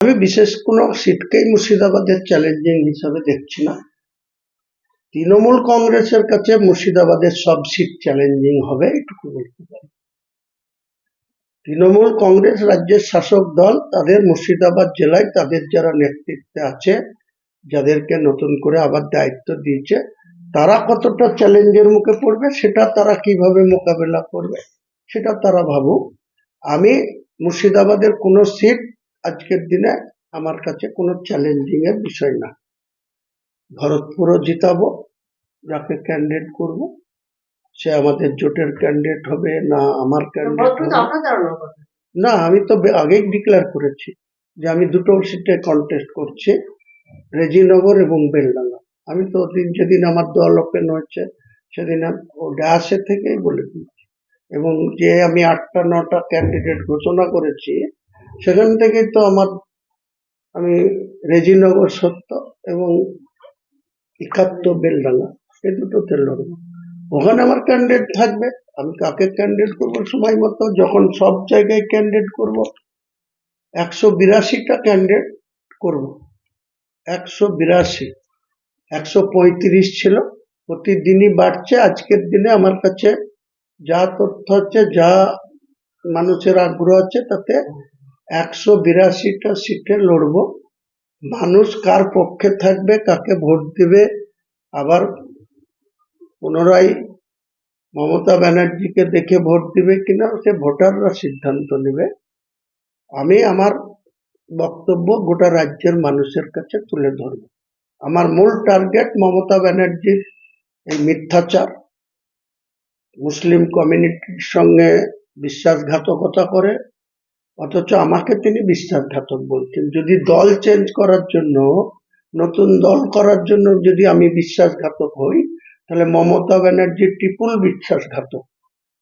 আমি বিশেষ কোনো সিটকেই মুর্শিদাবাদের চ্যালেঞ্জিং হিসাবে দেখছি না। তৃণমূল কংগ্রেসের কাছে মুর্শিদাবাদের সব সিট চ্যালেঞ্জিং হবে, এটুকু বলতে পারি। তৃণমূল কংগ্রেস রাজ্যের শাসক দল তাদের মুর্শিদাবাদ জেলায় তাদের যারা নেতৃত্বে আছে, যাদেরকে নতুন করে আবার দায়িত্ব দিয়েছে, তারা কতটা চ্যালেঞ্জের মুখে পড়বে, সেটা তারা কীভাবে মোকাবেলা করবে, সেটা তারা ভাবুক। আমি মুর্শিদাবাদের কোনো সিট আজকের দিনে আমার কাছে কোনো চ্যালেঞ্জিং এর বিষয় না। ভরতপুরও জিতাবো যাকে ক্যান্ডিডেট করব। সে আমাদের জোটের ক্যান্ডিডেট হবে না আমার ক্যান্ডিডেট না আমি তো আগেই ডিক্লেয়ার করেছি যে আমি দুটো সিটে কন্টেস্ট করছি রেজিনগর এবং বেলডাঙ্গা। আমি তো দিন যেদিন আমার দল ওপেন হয়েছে সেদিন ও ডায়াসে থেকেই বলে দিয়েছি। এবং যে আমি আটটা নটা ক্যান্ডিডেট ঘোষণা করেছি সেখান থেকেই তো আমার, আমি রেজিনগর সত্য এবং একাত্তর বেলডাঙ্গা এই দুটোতে লড়বো। ওখানে আমার ক্যান্ডিডেট থাকবে, আমি কাকে ক্যান্ডিডেট করব সময় মতো, যখন সব জায়গায় ক্যান্ডিডেট করব, একশো বিরাশিটা ক্যান্ডিডেট করব। একশো বিরাশি, একশো পঁয়ত্রিশ ছিল, প্রতিদিনই বাড়ছে, আজকের দিনে আমার কাছে যা তথ্য হচ্ছে যা মানুষের আগ্রহ আছে, তাতে একশো বিরাশিটা সিটে লড়বো। মানুষ কার পক্ষে থাকবে, কাকে ভোট দেবে? আবার পুনরায় মমতা ব্যানার্জিকে দেখে ভোট দিবে কিনা, সে ভোটাররা সিদ্ধান্ত নেবে। আমি আমার বক্তব্য গোটা রাজ্যের মানুষের কাছে তুলে ধরব। আমার মূল টার্গেট মমতা ব্যানার্জির এই মিথ্যাচার, মুসলিম কমিউনিটির সঙ্গে বিশ্বাসঘাতকতা করে অথচ আমাকে তিনি বিশ্বাসঘাতক বলছেন যদি দল চেঞ্জ করার জন্য, নতুন দল করার জন্য যদি আমি বিশ্বাসঘাতক হই, তাহলে মমতা ব্যানার্জি ট্রিপুল বিশ্বাসঘাতক।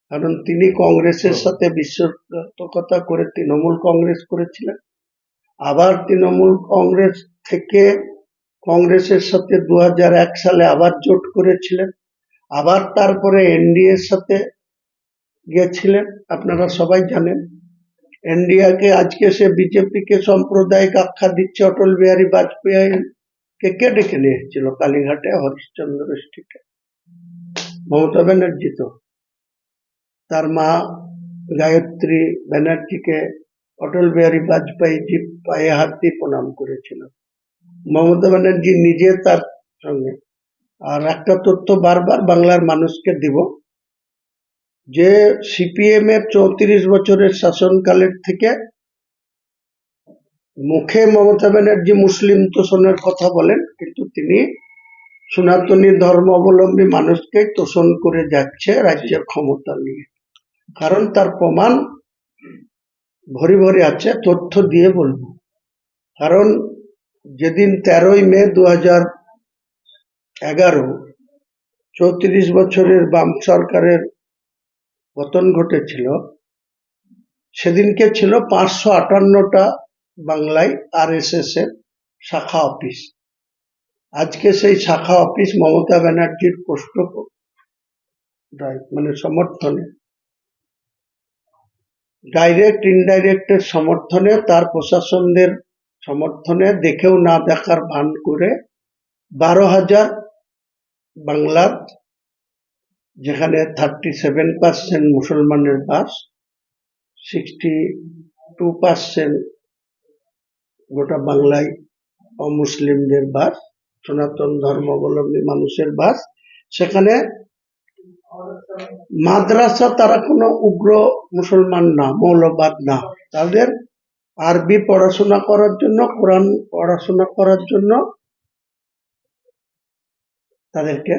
কারণ তিনি কংগ্রেসের সাথে বিশ্বাসঘাতকতা করে তৃণমূল কংগ্রেস করেছিলেন। আবার তৃণমূল কংগ্রেস থেকে কংগ্রেসের সাথে দু হাজার এক সালে আবার জোট করেছিলেন। আবার তারপরে এনডিএর সাথে গিয়েছিলেন আপনারা সবাই জানেন। এনডিআকে আজকে সে বিজেপিকে সাম্প্রদায়িক আখ্যা দিচ্ছে, অটল বিহারী বাজপেয়ী কে কে ডেকে নিয়ে এসেছিল? কালীঘাটে হরিশ্চন্দ্র স্ট্রিটে মমতা ব্যানার্জি তো। তার মা গায়ত্রী ব্যানার্জিকে অটল বিহারী বাজপেয়ী জি পায়ে হাত দিয়ে প্রণাম করেছিল। মমতা ব্যানার্জি নিজে তার সঙ্গে। আর একটা তথ্য বারবার বাংলার মানুষকে দিব যে সিপিএম এর চৌত্রিশ বছরের শাসনকালের থেকে মুখে মমতা ব্যানার্জি মুসলিম তোষণের কথা বলেন, কিন্তু তিনি সনাতনী ধর্মাবলম্বী মানুষকে তোষণ করে যাচ্ছে রাজ্যের ক্ষমতা নিয়ে। কারণ তার প্রমাণ ভরি ভরি আছে, তথ্য দিয়ে বলব। কারণ যেদিন তেরোই মে দু হাজার এগারো চৌত্রিশ বছরের বাম সরকারের পতন ঘটেছিল। সেদিনকে ছিল পাঁচশো আটান্নটা বাংলায় আর এস এস এর শাখা অফিস। আজকে সেই শাখা অফিস মমতা ব্যানার্জির পোস্ট মানে সমর্থনে। ডাইরেক্ট ইনডাইরেক্টের সমর্থনে, তার প্রশাসনদের সমর্থনে দেখেও না দেখার ভান করে বারো হাজার বাংলার যেখানে থার্টি সেভেন পার্সেন্ট মুসলমানের বাস সিক্সটি টু পার্সেন্ট গোটা বাংলায় অমুসলিমদের বাস, সনাতন ধর্মাবলম্বী মানুষের বাস। সেখানে মাদ্রাসা তারা কোনো উগ্র মুসলমান না, মৌলবাদ না। তাদের আরবি পড়াশোনা করার জন্য, কোরআন পড়াশোনা করার জন্য তাদেরকে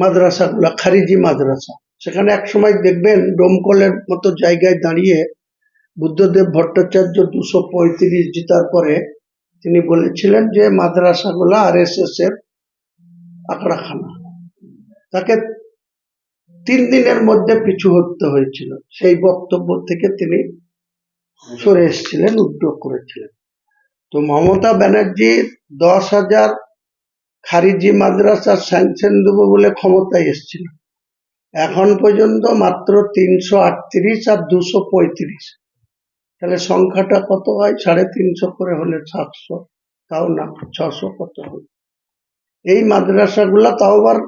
মাদ্রাসাগুলা খারিজি মাদ্রাসা। সেখানে এক সময় দেখবেন ডোমকলের মতো জায়গায় দাঁড়িয়ে বুদ্ধদেব ভট্টাচার্য দুশো পঁয়ত্রিশ জিতার পরে তিনি বলেছিলেন যে মাদ্রাসাগুলা আর এস এস এর আঁকড়াখানা তাকে তিন দিনের মধ্যে পিছু হতে হয়েছিল। সেই বক্তব্য থেকে তিনি সরে এসেছিলেন, উদ্যোগ করেছিলেন। তো মমতা ব্যানার্জি দশ হাজার খারিজি মাদ্রাসার স্যাংশন দেবো বলে ক্ষমতায় এসেছিল। এখন পর্যন্ত মাত্র তিনশো আটত্রিশ আর দুশো পঁয়ত্রিশ। তাহলে সংখ্যাটা কত হয়? সাড়ে তিনশো করে হলে সাতশো, তাও না, ছশো কত হয় এই মাদ্রাসাগুলা তাও আবার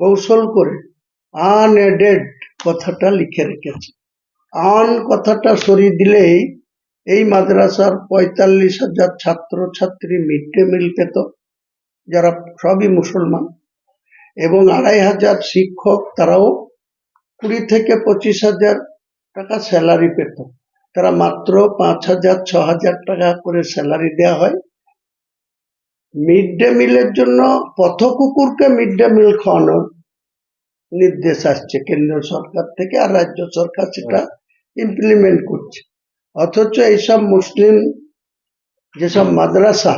কৌশল করে আনএডেড কথাটা লিখে রেখেছে। আন কথাটা সরিয়ে দিলেই এই মাদ্রাসার পঁয়তাল্লিশ হাজার ছাত্র ছাত্রী মিড ডে মিল পেত যারা সবই মুসলমান এবং আড়াই হাজার শিক্ষক তারাও কুড়ি থেকে পঁচিশ হাজার টাকা স্যালারি পেত। তারা মাত্র পাঁচ হাজার, ছ হাজার টাকা করে স্যালারি দেওয়া হয়। মিড ডে মিলের জন্য পথ কুকুরকে মিড ডে মিল খাওয়ানোর নির্দেশ আসছে কেন্দ্র সরকার থেকে আর রাজ্য সরকার সেটা ইমপ্লিমেন্ট করছে। অথচ এইসব মুসলিম যেসব মাদ্রাসা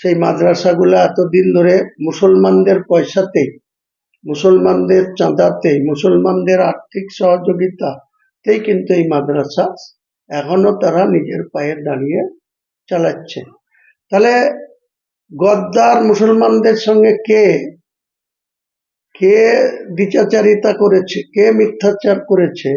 সেই মাদ্রাসাগুলো এতদিন ধরে মুসলমানদের পয়সাতে, মুসলমানদের চাঁদাতে, মুসলমানদের আর্থিক সহযোগিতাতেই কিন্তু এই মাদ্রাসা এখনও তারা নিজের পায়ে দাঁড়িয়ে চালাচ্ছে। তাহলে গদ্দার মুসলমানদের সঙ্গে কে কে দ্বিচাচারিতা করেছে, কে মিথ্যাচার করেছে?